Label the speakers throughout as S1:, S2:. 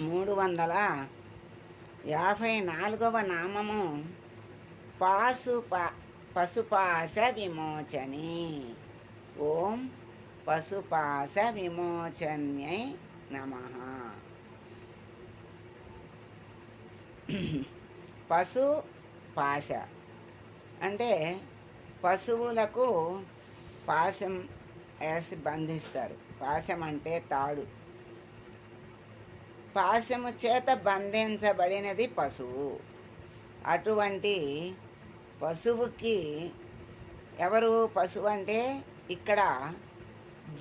S1: మూడు వందల యాభై నాలుగవ నామము పాశుప పశుపాశ విమోచని. ఓం పశుపాశ విమోచన్యై నమ. పశు పాశ. అంటే పశువులకు పాశం వేసి బంధిస్తారు. పాశం అంటే తాడు. పాశము చేత బంధించబడినది పశువు. అటువంటి పశువుకి ఎవరు పశువు అంటే ఇక్కడ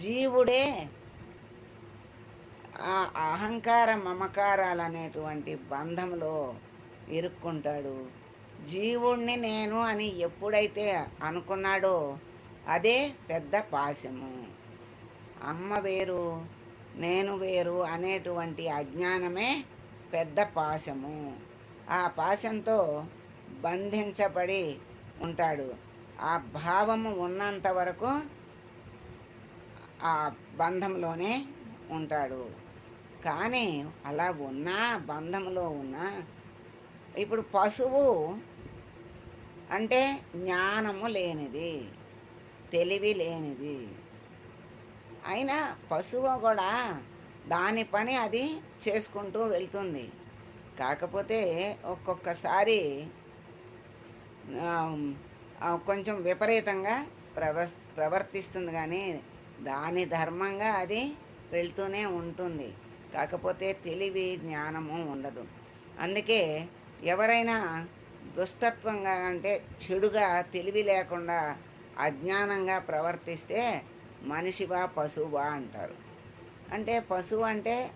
S1: జీవుడే ఆ అహంకార మమకారాలు అనేటువంటి బంధంలో ఇరుక్కుంటాడు. జీవుణ్ణి నేను అని ఎప్పుడైతే అనుకున్నాడో అదే పెద్ద పాశము. అమ్మ వేరు నేను వేరు అనేటువంటి అజ్ఞానమే పెద్ద పాశము. ఆ పాశంతో బంధించబడి ఉంటాడు. ఆ భావము ఉన్నంత వరకు ఆ బంధంలోనే ఉంటాడు. కానీ అలా ఉన్నా బంధంలో ఉన్నా ఇప్పుడు పశువు అంటే జ్ఞానము లేనిది తెలివి లేనిది. అయినా పశువు కూడా దాని పని అది చేసుకుంటూ వెళ్తుంది. కాకపోతే ఒక్కొక్కసారి కొంచెం విపరీతంగా ప్రవ ప్రవర్తిస్తుంది కానీ దాని ధర్మంగా అది వెళ్తూనే ఉంటుంది. కాకపోతే తెలివి జ్ఞానము ఉండదు. అందుకే ఎవరైనా దుష్టత్వంగా అంటే చెడుగా తెలివి లేకుండా అజ్ఞానంగా ప్రవర్తిస్తే మనిషివా పశువా అంటారు. అంటే పశువు అంటే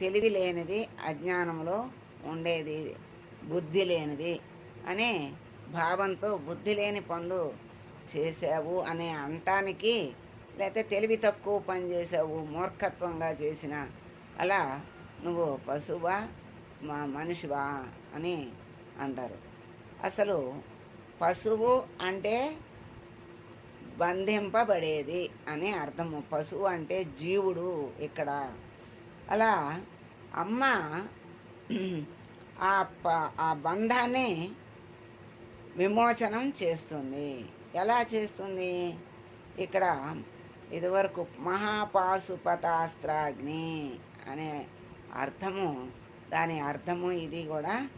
S1: తెలివి లేనిది అజ్ఞానంలో ఉండేది బుద్ధి లేనిది అనే భావంతో బుద్ధి లేని పనులు చేసావు అనే అంటానికి లేకపోతే తెలివి తక్కువ పని చేసావు మూర్ఖత్వంగా చేసిన అలా నువ్వు పశువా మా మనిషివా అని అంటారు. అసలు పశువు అంటే బంధింపబడేది అని అర్థము. పశువు అంటే జీవుడు ఇక్కడ. అలా అమ్మ ఆ ప ఆ బంధాన్ని విమోచనం చేస్తుంది. ఎలా చేస్తుంది? ఇక్కడ ఇదివరకు మహాపాశుపతాస్త్రాగ్ని అనే అర్థము దాని అర్థము ఇది కూడా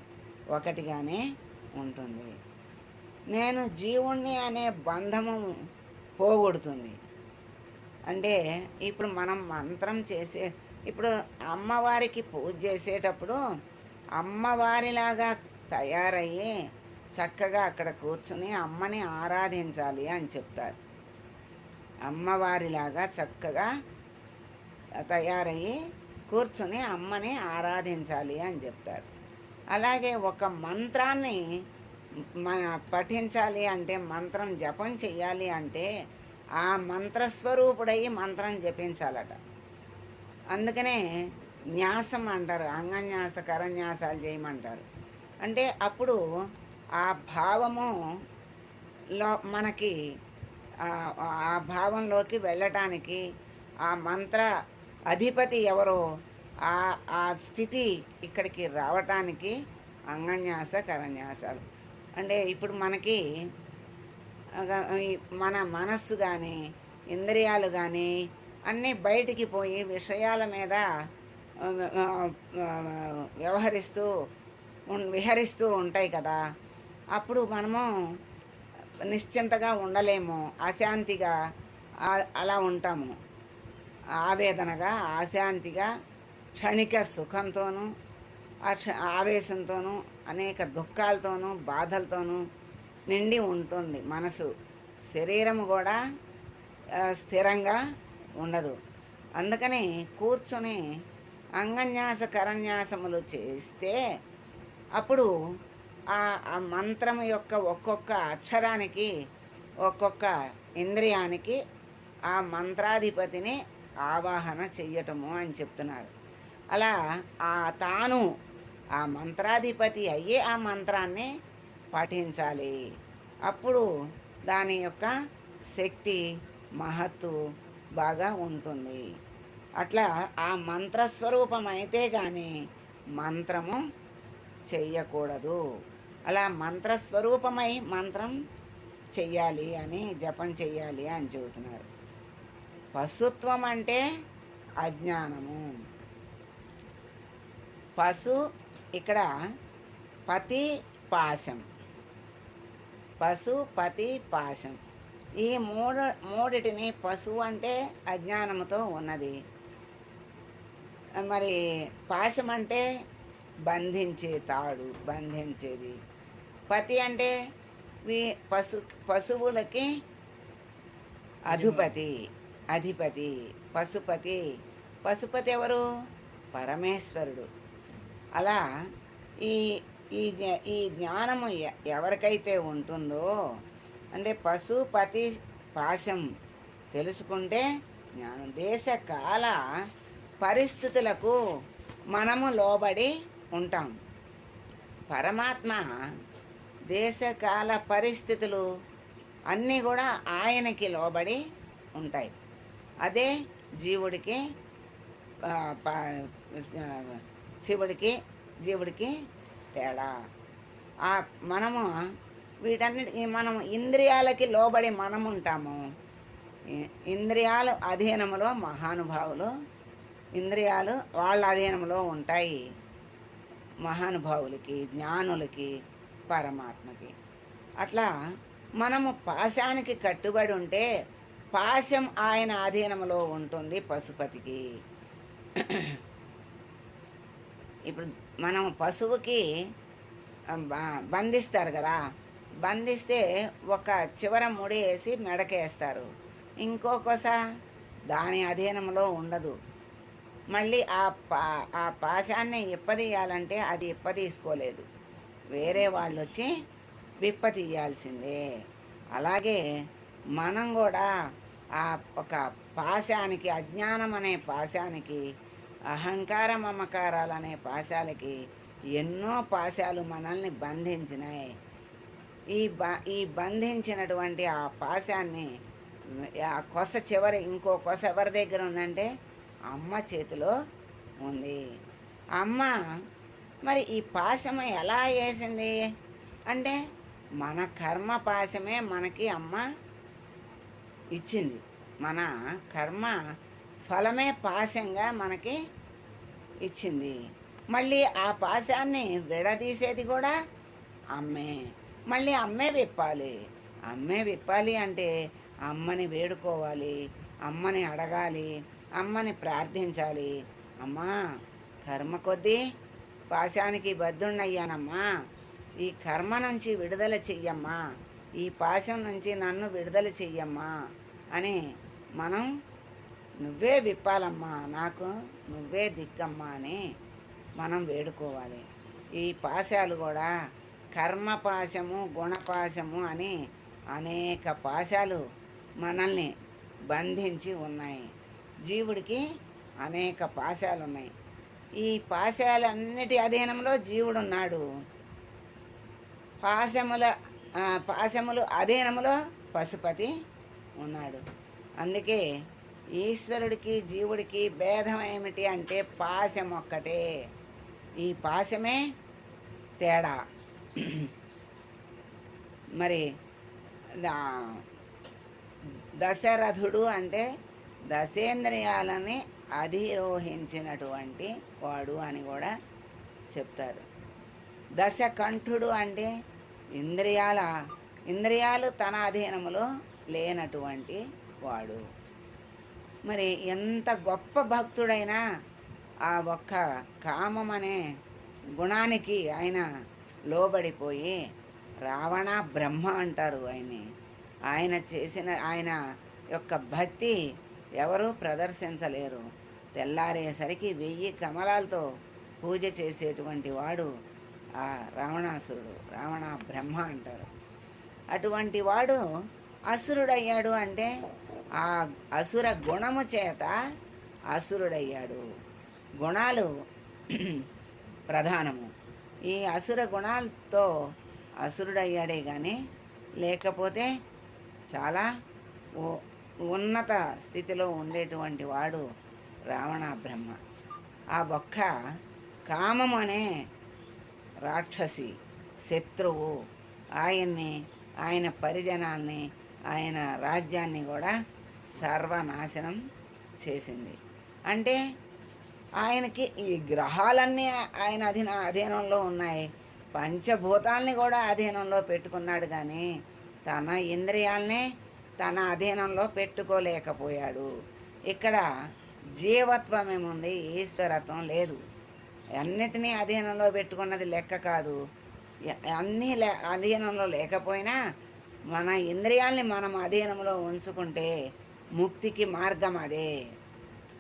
S1: ఒకటిగానే ఉంటుంది. నేను జీవుణ్ణి అనే బంధము పోగొడుతుంది. అంటే ఇప్పుడు మనం మంత్రం చేసే ఇప్పుడు అమ్మవారికి పూజ చేసేటప్పుడు అమ్మవారిలాగా తయారయ్యి చక్కగా అక్కడ కూర్చుని అమ్మని ఆరాధించాలి అని చెప్తారు. అమ్మవారిలాగా చక్కగా తయారయ్యి కూర్చుని అమ్మని ఆరాధించాలి అని చెప్తారు. అలాగే ఒక మంత్రాన్ని మన పఠించాలి అంటే మంత్రం జపం చేయాలి అంటే ఆ మంత్రస్వరూపుడై మంత్రం జపించాలట. అందుకనే న్యాసం అంటారు అంగన్యాస కరన్యాసాలు చేయమంటారు. అంటే అప్పుడు ఆ భావము లో మనకి ఆ- ఆ భావంలోకి వెళ్ళటానికి ఆ మంత్ర అధిపతి ఎవరో ఆ ఆ స్థితి ఇక్కడికి రావటానికి అంగన్యాస కరన్యాసాలు. అంటే ఇప్పుడు మనకి మన మనస్సు కానీ ఇంద్రియాలు కానీ అన్నీ బయటికి పోయి విషయాల మీద వ్యవహరిస్తూ విహరిస్తూ ఉంటాయి కదా. అప్పుడు మనము నిశ్చింతగా ఉండలేము అశాంతిగా అలా ఉంటాము. ఆవేదనగా అశాంతిగా క్షణిక సుఖంతోనూ ఆవేశంతోనూ అనేక దుఃఖాలతోనూ బాధలతోనూ నిండి ఉంటుంది మనసు. శరీరం కూడా స్థిరంగా ఉండదు. అందుకని కూర్చొని అంగన్యాస కరన్యాసములు చేస్తే అప్పుడు ఆ ఆ మంత్రం యొక్క ఒక్కొక్క అక్షరానికి ఒక్కొక్క ఇంద్రియానికి ఆ మంత్రాధిపతిని ఆవాహన చెయ్యటము అని చెప్తున్నారు. అలా ఆ తాను ఆ మంత్రాధిపతి అయ్యే ఆ మంత్రాన్ని పఠించాలి అప్పుడు దాని యొక్క శక్తి మహత్తు బాగా ఉంటుంది. అట్లా ఆ మంత్రస్వరూపం అయితే కానీ మంత్రము చెయ్యకూడదు. అలా మంత్రస్వరూపమై మంత్రం చెయ్యాలి అని జపం చెయ్యాలి అని చెబుతున్నారు. పశుత్వం అంటే అజ్ఞానము. పశు ఇక్కడ పతి పాశం. పశు పతి పాశం. ఈ మూడు మూడిటిని పశువు అంటే అజ్ఞానముతో ఉన్నది. మరి పాశం అంటే బంధించే తాడు బంధించేది. పతి అంటే వీ పశు పశువులకి అధిపతి అధిపతి పశుపతి. పశుపతి ఎవరు? పరమేశ్వరుడు. అలా ఈ ఈ ఈ జ్ఞానము ఎ- ఎవరికైతే ఉంటుందో అంటే పశుపతి పాశం తెలుసుకుంటే జ్ఞానం. దేశ కాల పరిస్థితులకు మనము లోబడి ఉంటాం. పరమాత్మ దేశకాల పరిస్థితులు అన్నీ కూడా ఆయనకి లోబడి ఉంటాయి. అదే జీవుడికి శివుడికి జీవుడికి తేడా. ఆ మనము వీటన్నిటి మనం ఇంద్రియాలకి లోబడి మనం ఉంటాము ఇంద్రియాలు అధీనములో మహానుభావులు ఇంద్రియాలు వాళ్ళ అధీనంలో ఉంటాయి. మహానుభావులకి జ్ఞానులకి పరమాత్మకి. అట్లా మనము పాశానికి కట్టుబడి ఉంటే పాశం ఆయన అధీనంలో ఉంటుంది పశుపతికి. ఇప్పుడు మనం పశువుకి బంధిస్తారు కదా బంధిస్తే ఒక చివర ముడి వేసి మెడకేస్తారు. ఇంకొకస దాని అధీనంలో ఉండదు. మళ్ళీ ఆ పా ఆ పాశాన్ని ఇప్పదీయాలంటే అది ఇప్పదీసుకోలేదు. వేరే వాళ్ళు వచ్చి విప్పతీయాల్సిందే. అలాగే మనం కూడా ఆ ఒక పాశానికి అజ్ఞానం అనే పాశానికి అహంకార మమకారాలు అనే పాశాలకి ఎన్నో పాశాలు మనల్ని బంధించినాయి. ఈ బ ఈ బంధించినటువంటి ఆ పాశాన్ని ఆ కొస చివరి ఇంకో కొస ఎవరి దగ్గర ఉందంటే అమ్మ చేతిలో ఉంది. అమ్మ మరి ఈ పాశము ఎలా వేసింది? అంటే మన కర్మ పాశమే మనకి అమ్మ ఇచ్చింది. మన కర్మ ఫలమే పాశంగా మనకి ఇచ్చింది. మళ్ళీ ఆ పాశాన్ని విడదీసేది కూడా అమ్మే. మళ్ళీ అమ్మే విప్పాలి. అమ్మే విప్పాలి అంటే అమ్మని వేడుకోవాలి అమ్మని అడగాలి అమ్మని ప్రార్థించాలి. అమ్మా కర్మ కొద్దీ పాశానికి బద్దున్నయ్యానమ్మా ఈ కర్మ నుంచి విడుదల చెయ్యమ్మా. ఈ పాశం నుంచి నన్ను విడుదల చెయ్యమ్మా. అని మనం నువ్వే విప్పాలమ్మా నాకు నువ్వే దిక్కమ్మా అని మనం వేడుకోవాలి. ఈ పాశాలు కూడా కర్మపాశము గుణపాశము అని అనేక పాశాలు మనల్ని బంధించి ఉన్నాయి. జీవుడికి అనేక పాశాలు ఉన్నాయి ఈ పాశాలన్నిటి అధీనంలో జీవుడు ఉన్నాడు పాశముల పాశములు అధీనములో పశుపతి ఉన్నాడు. అందుకే ఈశ్వరుడికి జీవుడికి భేదం ఏమిటి అంటే పాశం ఒక్కటే. ఈ పాశమే తేడా. మరి దశరథుడు అంటే దశేంద్రియాలని అధిరోహించినటువంటి వాడు అని కూడా చెప్తారు. దశకంఠుడు అంటే ఇంద్రియాల ఇంద్రియాలు తన అధీనములో లేనటువంటి వాడు. మరి ఎంత గొప్ప భక్తుడైనా ఆ ఒక్క కామం అనే గుణానికి ఆయన లోబడిపోయి రావణ బ్రహ్మ అంటారు ఆయన్ని. ఆయన చేసిన ఆయన యొక్క భక్తి ఎవరూ ప్రదర్శించలేరు. తెల్లారేసరికి వెయ్యి కమలాలతో పూజ చేసేటువంటి వాడు ఆ రావణాసురుడు రావణ బ్రహ్మ అంటారు. అటువంటి వాడు అసురుడయ్యాడు అంటే ఆ అసుర గుణము చేత అసురుడయ్యాడు. గుణాలు ప్రధానము. ఈ అసుర గుణాలతో అసురుడయ్యాడే కానీ లేకపోతే చాలా ఉన్నత స్థితిలో ఉండేటువంటి వాడు రావణ బ్రహ్మ ఆ బొక్క కామం అనే రాక్షసి శత్రువు. ఆయన్ని ఆయన పరిజనాల్ని ఆయన రాజ్యాన్ని కూడా సర్వనాశనం చేసింది. అంటే ఆయనకి ఈ గ్రహాలన్నీ ఆయన అధీన అధీనంలో ఉన్నాయి. పంచభూతాల్ని కూడా అధీనంలో పెట్టుకున్నాడు కానీ తన ఇంద్రియాల్ని తన అధీనంలో పెట్టుకోలేకపోయాడు. ఇక్కడ జీవత్వం ఏముంది ఈశ్వరత్వం లేదు. అన్నిటినీ అధీనంలో పెట్టుకున్నది లెక్క కాదు. అన్నీ లే అధీనంలో లేకపోయినా మన ఇంద్రియాల్ని మనం అధీనంలో ఉంచుకుంటే ముక్తికి మార్గం అదే.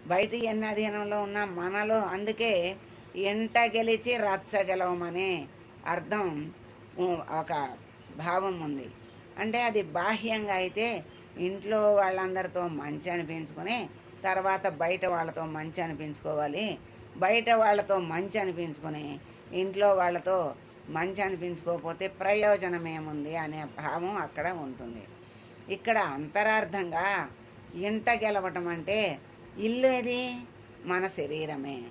S1: బయట ఎన్ని అధీనంలో ఉన్నా మనలో అందుకే ఎంట గెలిచి రచ్చగలవమనే అర్థం ఒక భావం ఉంది. అంటే అది బాహ్యంగా అయితే ఇంట్లో వాళ్ళందరితో మంచి అనిపించుకుని తర్వాత బయట వాళ్ళతో మంచి అనిపించుకోవాలి. బయట వాళ్ళతో మంచి అనిపించుకుని ఇంట్లో వాళ్ళతో మంచి అనిపించుకోకపోతే ప్రయోజనం ఏముంది అనే భావం అక్కడ ఉంటుంది. ఇక్కడ అంతరార్థంగా ఇంట గెలవటం అంటే ఇల్లు ఏది? మన శరీరమే.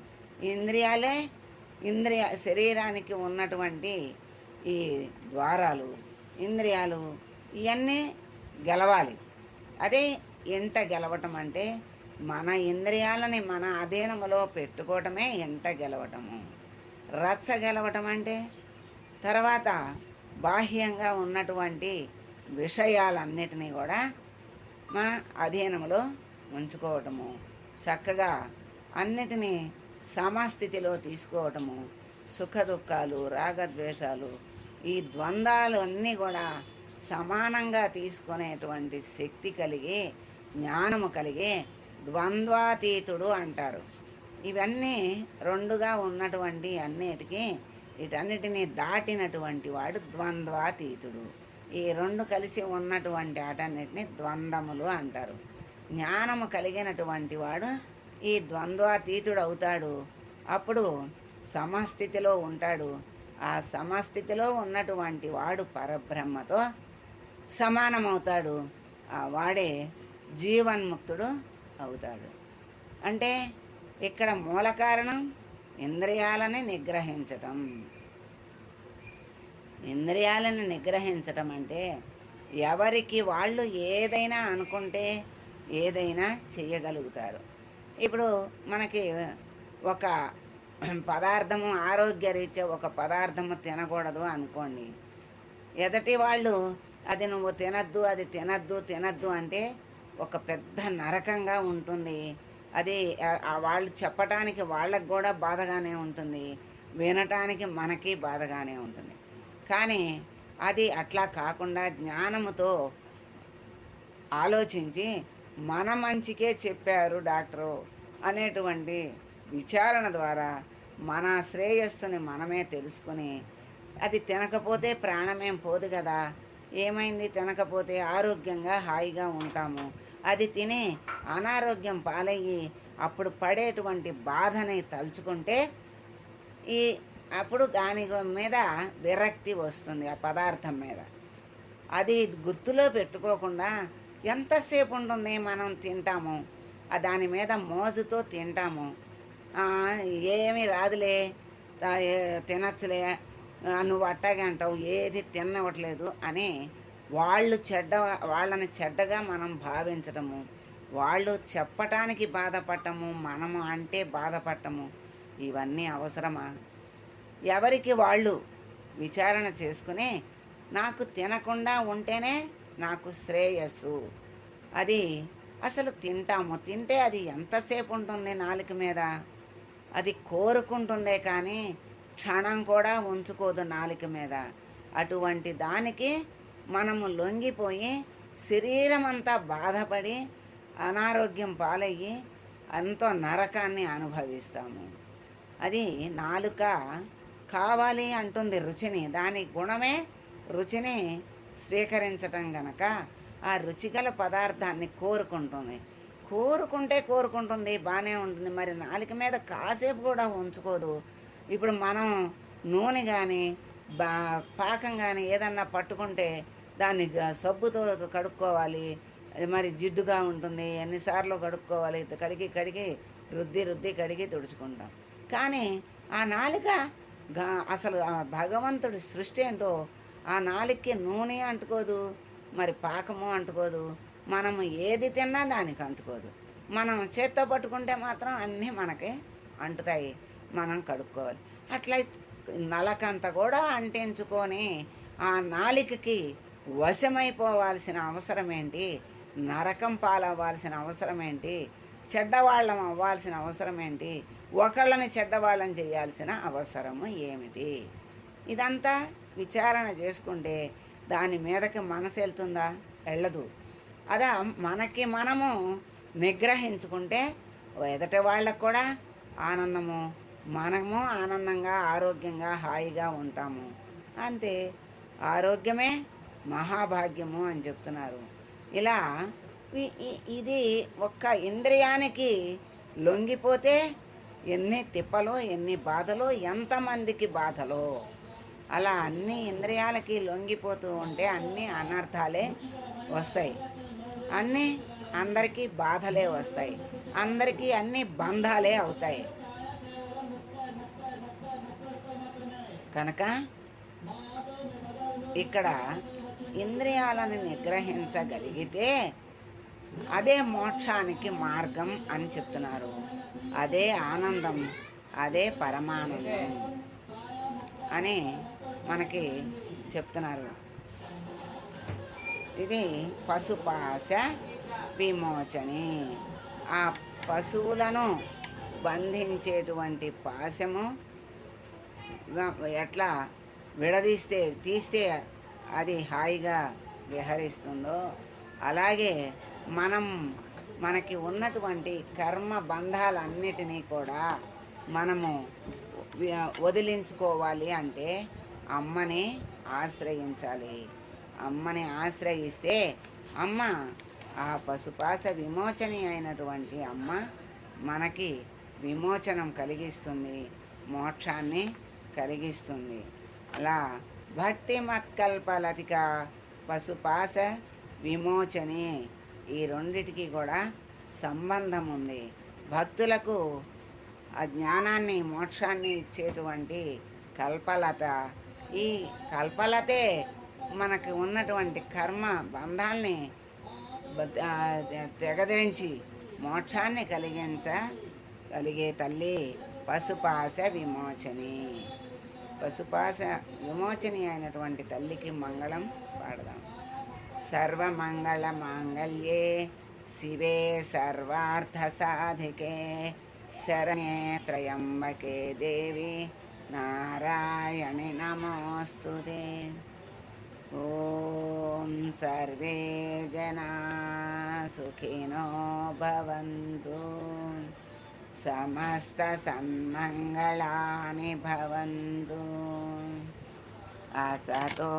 S1: ఇంద్రియాలే ఇంద్రియ శరీరానికి ఉన్నటువంటి ఈ ద్వారాలు ఇంద్రియాలు ఇవన్నీ గెలవాలి. అదే ఇంట గెలవటం అంటే మన ఇంద్రియాలని మన అధీనములో పెట్టుకోవటమే ఇంట గెలవటము. రచ్చ గెలవటం అంటే తర్వాత బాహ్యంగా ఉన్నటువంటి విషయాలన్నిటినీ కూడా మన అధీనంలో ఉంచుకోవటము. చక్కగా అన్నిటినీ సమస్థితిలో తీసుకోవటము. సుఖ దుఃఖాలు రాగద్వేషాలు ఈ ద్వంద్వాలు అన్నీ కూడా సమానంగా తీసుకునేటువంటి శక్తి కలిగి జ్ఞానము కలిగి ద్వంద్వాతీతుడు అంటారు. ఇవన్నీ రెండుగా ఉన్నటువంటి అన్నిటికీ వీటన్నిటినీ దాటినటువంటి వాడు ద్వంద్వాతీతుడు. ఈ రెండు కలిసి ఉన్నటువంటి ఆటన్నిటిని ద్వంద్వములు అంటారు. జ్ఞానము కలిగినటువంటి వాడు ఈ ద్వంద్వాతీతుడు అవుతాడు అప్పుడు సమస్థితిలో ఉంటాడు. ఆ సమస్థితిలో ఉన్నటువంటి వాడు పరబ్రహ్మతో సమానమవుతాడు. ఆ వాడే జీవన్ముక్తుడు అవుతాడు. అంటే ఇక్కడ మూల కారణం ఇంద్రియాలని నిగ్రహించటం. ఇంద్రియాలను నిగ్రహించటం అంటే ఎవరికి వాళ్ళు ఏదైనా అనుకుంటే ఏదైనా చేయగలుగుతారు ఇప్పుడు మనకి ఒక పదార్థము ఆరోగ్యరీత్యా ఒక పదార్థము తినకూడదు అనుకోండి. ఎదటి వాళ్ళు అది నువ్వు తినద్దు అది తినద్దు తినద్దు అంటే ఒక పెద్ద నరకంగా ఉంటుంది. అది వాళ్ళు చెప్పటానికి వాళ్ళకు కూడా బాధగానే ఉంటుంది. వినటానికి మనకి బాధగానే ఉంటుంది. కానీ అది అట్లా కాకుండా జ్ఞానముతో ఆలోచించి మన మంచికే చెప్పారు డాక్టరు అనేటువంటి విచారణ ద్వారా మన శ్రేయస్సుని మనమే తెలుసుకుని అది తినకపోతే ప్రాణమేం పోదు కదా. ఏమైంది? తినకపోతే ఆరోగ్యంగా హాయిగా ఉంటాము. అది తిని అనారోగ్యం పాలయ్యి అప్పుడు పడేటువంటి బాధని తలుచుకుంటే ఈ అప్పుడు దాని మీద విరక్తి వస్తుంది ఆ పదార్థం మీద. అది గుర్తులో పెట్టుకోకుండా ఎంతసేపు ఉంటుంది మనం తింటాము? ఆ దాని మీద మోజుతో తింటాము. ఏమి ఏమీ రాదులే తినచ్చులే నువ్వు అట్టాగే అంటావు ఏది తినవట్లేదు అని వాళ్ళు చెడ్డ వాళ్ళని చెడ్డగా మనం భావించటము. వాళ్ళు చెప్పటానికి బాధపడటము మనము అంటే బాధపడటము ఇవన్నీ అవసరమా? ఎవరికి వాళ్ళు విచారణ చేసుకుని నాకు తినకుండా ఉంటేనే నాకు శ్రేయస్సు. అది అసలు తింటాము. తింటే అది ఎంతసేపు ఉంటుంది నాలుక మీద? అది కోరుకుంటుందే కానీ క్షణం కూడా ఉంచుకోదు నాలుక మీద. అటువంటి దానికి మనము లొంగిపోయి శరీరం అంతా బాధపడి అనారోగ్యం పాలయ్యి ఎంతో నరకాన్ని అనుభవిస్తాము. అది నాలుక కావాలి అంటుంది రుచిని దాని గుణమే రుచిని స్వీకరించటం గనక ఆ రుచిగల పదార్థాన్ని కోరుకుంటుంది. కోరుకుంటే కోరుకుంటుంది బాగానే ఉంటుంది. మరి నాలుక మీద కాసేపు కూడా ఉంచుకోదు. ఇప్పుడు మనం నూనె కానీ బా పాకం కానీ ఏదన్నా పట్టుకుంటే దాన్ని జ- సబ్బుతో కడుక్కోవాలి. మరి జిడ్డుగా ఉంటుంది ఎన్నిసార్లు కడుక్కోవాలి. కడిగి కడిగి రుద్ది రుద్ది కడిగి తుడుచుకుంటాం. కానీ ఆ నాలుక గా- అసలు ఆ భగవంతుడి సృష్టి ఏంటో ఆ నాలుగుకి నూనె అంటుకోదు మరి పాకము అంటుకోదు మనము ఏది తిన్నా దానికి అంటుకోదు. మనం చేత్తో పట్టుకుంటే మాత్రం అన్నీ మనకి అంటుతాయి మనం కడుక్కోవాలి. అట్లా నలకంత కూడా అంటించుకొని ఆ నాలికకి వశమైపోవాల్సిన అవసరం ఏంటి? నరకం పాలవ్వాల్సిన అవసరం ఏంటి? చెడ్డవాళ్ళం అవ్వాల్సిన అవసరం ఏంటి? ఒకళ్ళని చెడ్డవాళ్ళని చేయాల్సిన అవసరము ఏమిటి? ఇదంతా విచారణ చేసుకుంటే దాని మీదకి మనసు వెళ్తుందా? వెళ్ళదు. అదా మనకి మనము నిగ్రహించుకుంటే ఎదటి వాళ్ళకు కూడా ఆనందము మనము ఆనందంగా ఆరోగ్యంగా హాయిగా ఉంటాము. అంతే. ఆరోగ్యమే మహాభాగ్యము అని చెప్తున్నారు. ఇలా ఇది ఒక్క ఇంద్రియానికి లొంగిపోతే ఎన్ని తిప్పలు ఎన్ని బాధలు ఎంతమందికి బాధలు. అలా అన్ని ఇంద్రియాలకి లొంగిపోతూ ఉంటే అన్ని అనర్థాలే వస్తాయి. అన్నీ అందరికీ బాధలే వస్తాయి. అందరికీ అన్ని బంధాలే అవుతాయి. కనుక ఇక్కడ ఇంద్రియాలను నిగ్రహించగలిగితే అదే మోక్షానికి మార్గం అని చెప్తున్నారు. అదే ఆనందం అదే పరమానందం అని మనకి చెప్తున్నారు. ఇది పశుపాశ విమోచని. ఆ పశువులను బంధించేటువంటి పాశము ఎట్లా విడదీస్తే తీస్తే అది హాయిగా విహరిస్తుందో అలాగే మనం మనకి ఉన్నటువంటి కర్మ బంధాలన్నిటినీ కూడా మనము వదిలించుకోవాలి అంటే అమ్మని ఆశ్రయించాలి. అమ్మని ఆశ్రయిస్తే అమ్మ ఆ పశుపాస విమోచని అయినటువంటి అమ్మ మనకి విమోచనం కలిగిస్తుంది మోక్షాన్ని కలిగిస్తుంది. అలా భక్తి మత్కల్పలతిక పశుపాస విమోచని ఈ రెండిటికి కూడా సంబంధం ఉంది. భక్తులకు ఆ జ్ఞానాన్ని మోక్షాన్ని ఇచ్చేటువంటి కల్పలత. ఈ కల్పలతే మనకు ఉన్నటువంటి కర్మ బంధాల్ని తెగదించి మోక్షాన్ని కలిగించ కలిగే తల్లి పశుపాస విమోచని. పశుపాస విమోచని అయినటువంటి తల్లికి మంగళం పాడదాం. सर्वमङ्गलमाङ्गल्ये शिवे सर्वार्थसाधिके शरणे त्र्यम्बके देवी नारायणि नमोऽस्तु ते ॐ सर्वे जना सुखिनो भवन्तु समस्तसन्मङ्गलानि भवन्तु असतो